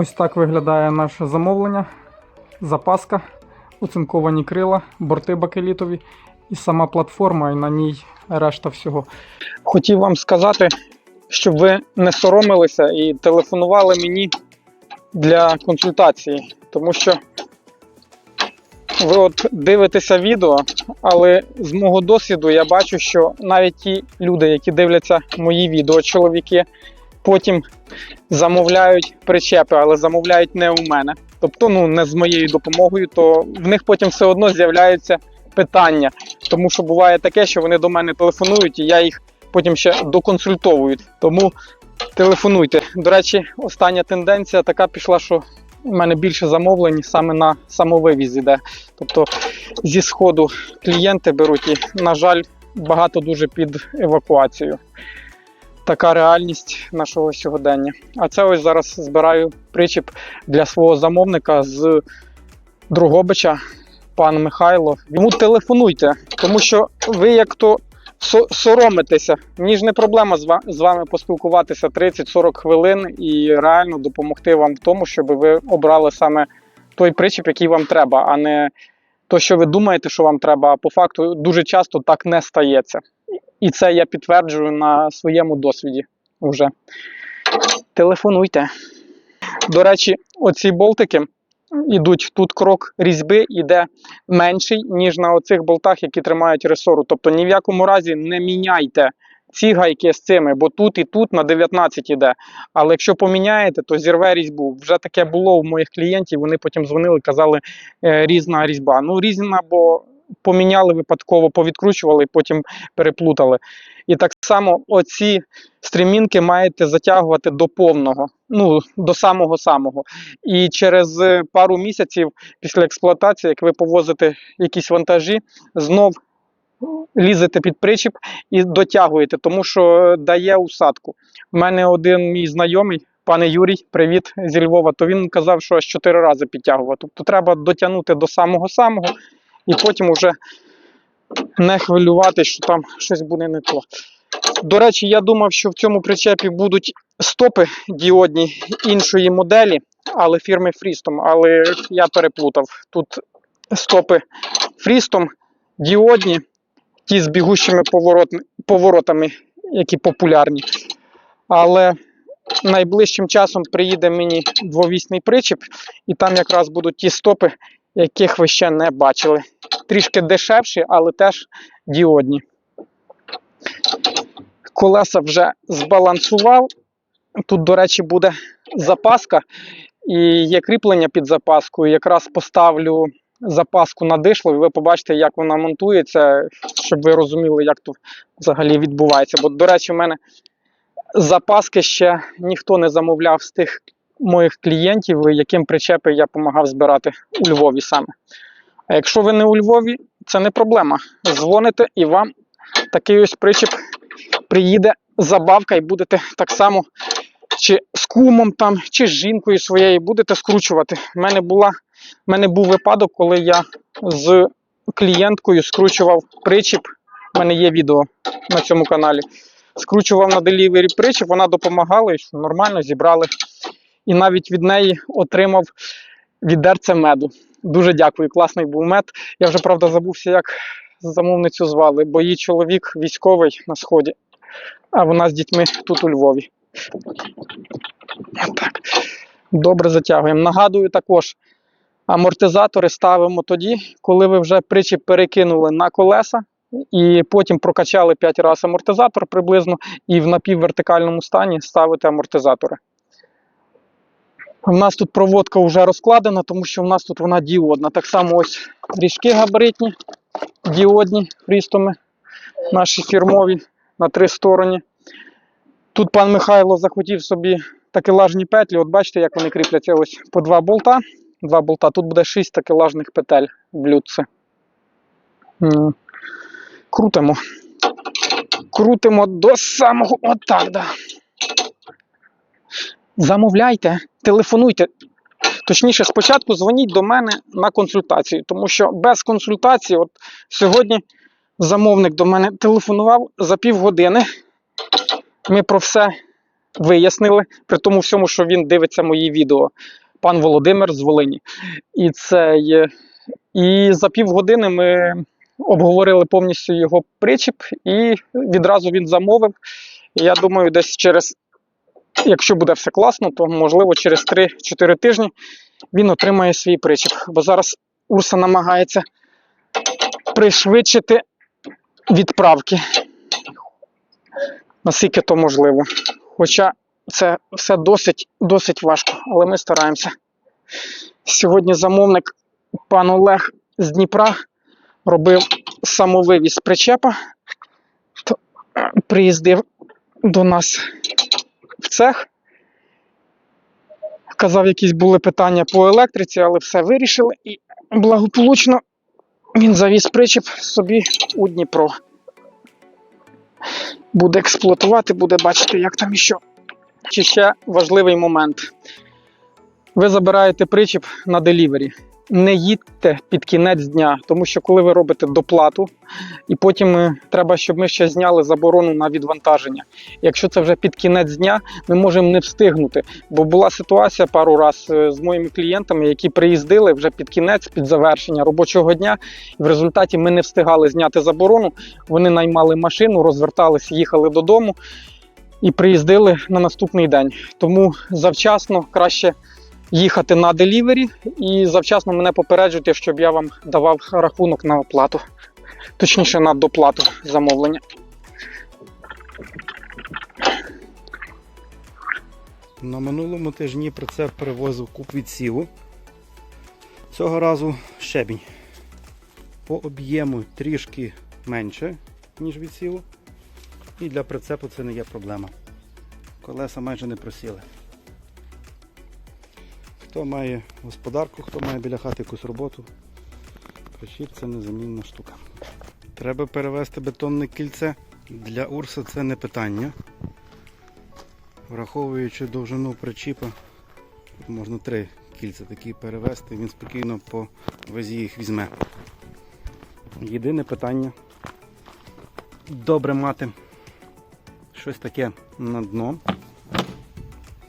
Ось так виглядає наше замовлення. Запаска, оцинковані крила, борти бакелітові і сама платформа, і на ній решта всього. Хотів вам сказати, щоб ви не соромилися і телефонували мені для консультації, тому що ви от дивитеся відео, але з мого досвіду я бачу, що навіть ті люди, які дивляться мої відео, чоловіки, потім замовляють причепи, але замовляють не у мене. Тобто, ну не з моєю допомогою, то в них потім все одно з'являються питання. Тому що буває таке, що вони до мене телефонують, і я їх потім ще доконсультовую. Тому телефонуйте. До речі, остання тенденція така пішла, що у мене більше замовлень саме на самовивіз іде. Тобто зі сходу клієнти беруть і, на жаль, багато дуже під евакуацію. Така реальність нашого сьогодення. А це ось зараз збираю причіп для свого замовника з Другобича, пан Михайло. Йому телефонуйте, тому що ви як то соромитеся. Мені ж не проблема з ва- з вами поспілкуватися 30-40 хвилин і реально допомогти вам в тому, щоб ви обрали саме той причіп, який вам треба, а не то, що ви думаєте, що вам треба, а по факту дуже часто так не стається. І це я підтверджую на своєму досвіді вже. Телефонуйте. До речі, оці болтики ідуть тут крок різьби іде менший, ніж на оцих болтах, які тримають ресору. Тобто ні в якому разі не міняйте ці гайки з цими, бо тут і тут на 19 іде. Але якщо поміняєте, то зірве різьбу. Вже таке було у моїх клієнтів. Вони потім дзвонили, казали е, різна різьба. Ну, різна, бо поміняли випадково, повідкручували і потім переплутали. І так само оці стрімінки маєте затягувати до повного, ну до самого самого. І через е, пару місяців після експлуатації, як ви повозите якісь вантажі, знов лізете під причіп і дотягуєте, тому що дає усадку. У мене один мій знайомий, пане Юрій, привіт зі Львова, то він казав, що аж чотири рази підтягував. Тобто треба дотягнути до самого самого і потім вже не хвилювати, що там щось буде не то. До речі, я думав, що в цьому причепі будуть стопи діодні іншої моделі, але фірми Фрістом. Але я переплутав. Тут стопи Фрістом діодні, ті з бігущими поворот, поворотами, які популярні. Але найближчим часом приїде мені двовісний причіп, і там якраз будуть ті стопи, яких ви ще не бачили. Трішки дешевші, але теж діодні. Колеса вже збалансував. Тут, до речі, буде запаска і є кріплення під запаскою. Якраз поставлю запаску на дишло, і ви побачите, як вона монтується, щоб ви розуміли, як тут взагалі відбувається. Бо, до речі, в мене запаски ще ніхто не замовляв з тих моїх клієнтів, яким причепи я допомагав збирати у Львові саме. А якщо ви не у Львові, це не проблема. Дзвоните і вам такий ось причіп приїде забавка, і будете так само чи з кумом там, чи з жінкою своєю будете скручувати. У мене, була, в мене був випадок, коли я з клієнткою скручував причіп. У мене є відео на цьому каналі. Скручував на делівері причіп, вона допомагала і нормально зібрали. І навіть від неї отримав відерце меду. Дуже дякую, класний був мед. Я вже правда забувся, як замовницю звали, бо її чоловік військовий на сході, а вона з дітьми тут у Львові. Так. Добре затягуємо. Нагадую також, амортизатори ставимо тоді, коли ви вже причіп перекинули на колеса. І потім прокачали 5 разів амортизатор приблизно, і в напіввертикальному стані ставите амортизатори. У нас тут проводка вже розкладена, тому що в нас тут вона діодна. Так само ось ріжки габаритні, діодні фрістоми, наші фірмові на три стороні. Тут пан Михайло захотів собі такелажні петлі. От бачите, як вони кріпляться ось по два болта. Два болта. Тут буде 6 такелажних петель в блюдце. Крутимо. Крутимо до самого. Отак, да. Замовляйте, телефонуйте. Точніше, спочатку дзвоніть до мене на консультацію, тому що без консультації, от сьогодні замовник до мене телефонував за півгодини. Ми про все вияснили, при тому всьому, що він дивиться мої відео. Пан Володимир з Волині. І це є. І за півгодини ми обговорили повністю його причіп, і відразу він замовив. Я думаю, десь через, якщо буде все класно, то можливо через 3-4 тижні він отримає свій причіп. Бо зараз Урса намагається пришвидшити відправки. Наскільки то можливо. Хоча це все досить, досить важко, але ми стараємося. Сьогодні замовник пан Олег з Дніпра робив самовивіз причепа, то е, приїздив до нас в цех. Казав, якісь були питання по електриці, але все вирішили і благополучно він завіз причеп собі у Дніпро. Буде експлуатувати, буде бачити, як там і що. Чи ще важливий момент. Ви забираєте причіп на делівері. Не їдьте під кінець дня, тому що коли ви робите доплату, і потім е, треба, щоб ми ще зняли заборону на відвантаження. Якщо це вже під кінець дня, ми можемо не встигнути. Бо була ситуація пару раз е, з моїми клієнтами, які приїздили вже під кінець, під завершення робочого дня. І в результаті ми не встигали зняти заборону. Вони наймали машину, розвертались, їхали додому і приїздили на наступний день. Тому завчасно краще їхати на делівері і завчасно мене попереджуйте, щоб я вам давав рахунок на оплату, точніше на доплату замовлення. На минулому тижні прицеп перевозив куб відсіву. Цього разу щебінь. По об'єму трішки менше, ніж відсіву. І для прицепу це не є проблема. Колеса майже не просіли. Хто має господарку, хто має біля хати якусь роботу, причіп це незамінна штука. Треба перевести бетонне кільце. Для Урса це не питання. Враховуючи довжину причіпа, можна три кільця такі перевести, він спокійно по вазі їх візьме. Єдине питання добре мати щось таке на дно,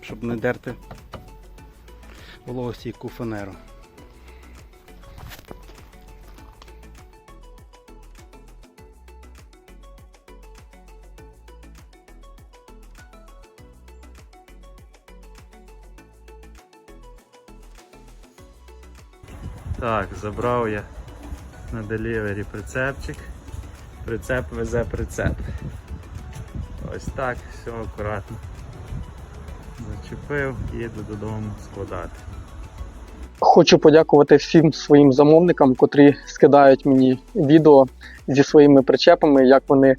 щоб не дерти вологостійку фанеру. Так, забрав я на делівері прицепчик. Прицеп везе прицеп. Ось так, все акуратно. Зачепив, їду додому складати. Хочу подякувати всім своїм замовникам, котрі скидають мені відео зі своїми причепами, як вони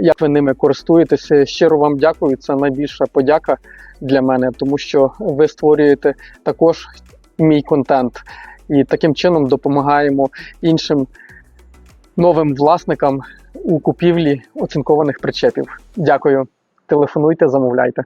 як ви ними користуєтеся. Щиро вам дякую. Це найбільша подяка для мене, тому що ви створюєте також мій контент і таким чином допомагаємо іншим новим власникам у купівлі оцінкованих причепів. Дякую. Телефонуйте, замовляйте.